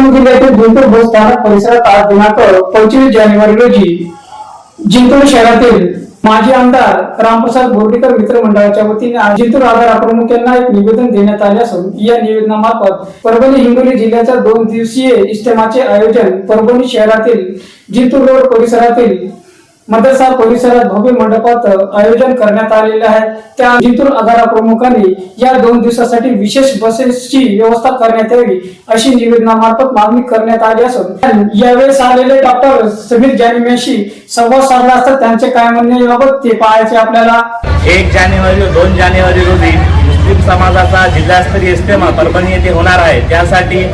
परभणी जिल्ह्यातील जिंतूर बस स्थानक परिसरात आज दिनांक पंचवीस जानेवारी रोजी जिंतूर शहरातील माजी आमदार रामप्रसाद बोर्डीकर मित्र मंडळाच्या वतीने आज जिंतूर आधार प्रमुख यांना एक निवेदन देण्यात आले असून या निवेदनामार्फत परभणी हिंगोली जिल्ह्याच्या दोन दिवसीय इज्तेमाचे आयोजन परभणी शहरातील जिंतूर रोड परिसरातील मदरसा परिसरात भव्य मंडपात आयोजन करण्यात आलेले आहे. त्या जितूर आगारा प्रमुखांनी या दोन दिवसासाठी विशेष बसेसची व्यवस्था करण्यात यावी अशी निवेदनामार्फत मागणी करण्यात आली असून यावेळेस आलेले डॉक्टर समीर जानिमेशी संवाद साधला असता त्यांचे काय म्हणणे याबाबत ते पाहायचे आपल्याला. एक जानेवारी दोन जानेवारी रोजी मुस्लिम समाजाचा जिल्हास्तरीय इस्तेमा परभणी येथे होणार आहे. त्यासाठी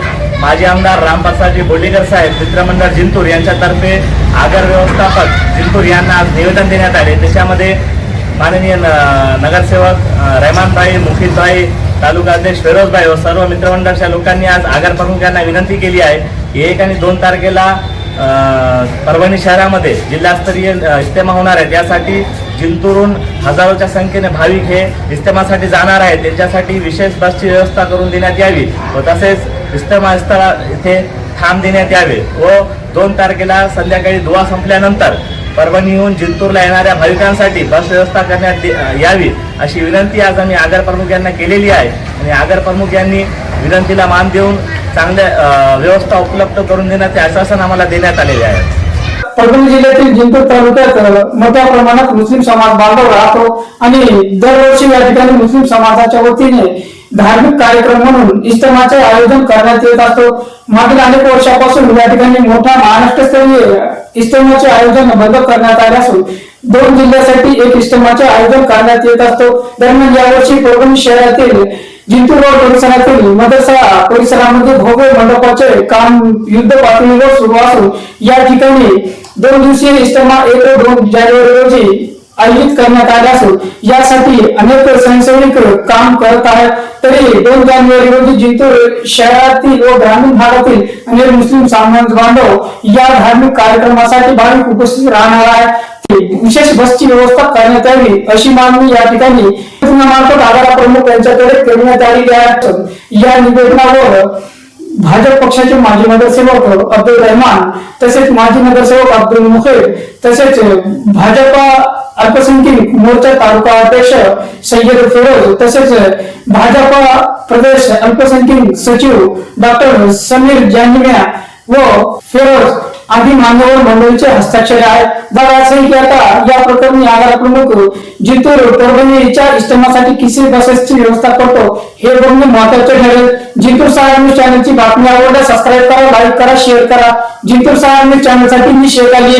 माजी आमदार रामप्रसादजी बोर्डीकर साहेब मित्रमंडळ जिंतूर यांच्यातर्फे आगर व्यवस्थापक जिंतूर यांना आज निवेदन देण्यात आले. त्याच्यामध्ये माननीय न- नगरसेवक रहमानभाई मुखीदभाई तालुका अध्यक्ष फिरोजभाई व सर्व मित्रमंडळाच्या लोकांनी आज आगार प्रमुखांना विनंती केली आहे की एक आणि दोन तारखेला परभणी शहरामध्ये जिल्हास्तरीय इज्तेमा इस्तेमा होणार आहे त्यासाठी जिंतूरून हजारोच्या संख्येने भाविक हे इस्तेमासाठी जाणार आहेत. त्यांच्यासाठी विशेष बसची व्यवस्था करून देण्यात यावी व तसेच इस्तेमा स्थळा इथे थांब देण्यात यावे व दोन तारखेला संध्याकाळी दुवा संपल्यानंतर परभणीहून जिंतूरला येणाऱ्या भाविकांसाठी बस व्यवस्था करण्यात यावी अशी विनंती आज आम्ही आगार प्रमुख यांना केलेली आहे. आणि आगार प्रमुख यांनी विनंतीला मान देऊन चांगल्या व्यवस्था उपलब्ध करून देण्याचे आश्वासन आम्हाला देण्यात आलेले आहे. परभणी जिल्ह्यातील जिंतूर तालुक्यात मोठ्या प्रमाणात मुस्लिम समाज बांधव राहतो. आणि दरवर्षी या ठिकाणी मुस्लिम समाजाच्या वतीने धार्मिक कार्यक्रम म्हणून इस्तेमाचे आयोजन करण्यात येत असतो. मागील अनेक वर्षापासून या ठिकाणी मोठा महाराष्ट्रस्तरीय इस्तमाचे आयोजन बंद करण्यात आले असून दोन जिल्ह्यासाठी एक इस्तमाचे आयोजन करण्यात येत असतो. दरम्यान यावर्षी परभणी शहरातील जिंतूर रोड परिसरातील मदरसा परिसरामध्ये भव्य मंडपाचे काम युद्ध पातळीवर सुरू असून या ठिकाणी दोन दिवसीय इस्तेमा एक दोन जानेवारी रोजी आयोजित करण्यात आले असून यासाठी अनेक स्वयंसेविक काम करत आहेत. तरी दोन जानेवारी रोजी जिंतूर शहरातील व ग्रामीण भागातील अनेक मुस्लिम समाज बांधव या धार्मिक कार्यक्रमासाठी भाविक उपस्थित राहणार आहे विशेष बसची व्यवस्था करण्यात यावी अशी मागणी या ठिकाणी मार्फत आगारा प्रमुख यांच्याकडे करण्यात आलेली आहे. या निवेदनावर भाजप पक्षाचे माजी नगरसेवक अब्दुल रहमान तसेच माजी नगरसेवक अब्दुल मुखेड तसेच भाजपा अल्पसंख्याक मोर्चा तालुका अध्यक्ष सय्यद फिरोज तसेच भाजपा प्रदेश अल्पसंख्याक सचिव डॉक्टर समीर जानिम्या व फिरोज आदी मान्यवर मंडळीचे हस्ताक्षर आहेत. जर आता या प्रकरणी आगार प्रमुख जितूर परभणीच्या इष्टमासाठी किसी बसेसची व्यवस्था करतो हे बघणे महत्त्वाचे ठरेल. जिंतूर सहाय न्यूज चॅनलची बातमी आवडल्यास सबस्क्राईब करा लाईक करा शेअर करा. जिंतूर सहाय न्यूज चॅनलसाठी मी शेख अली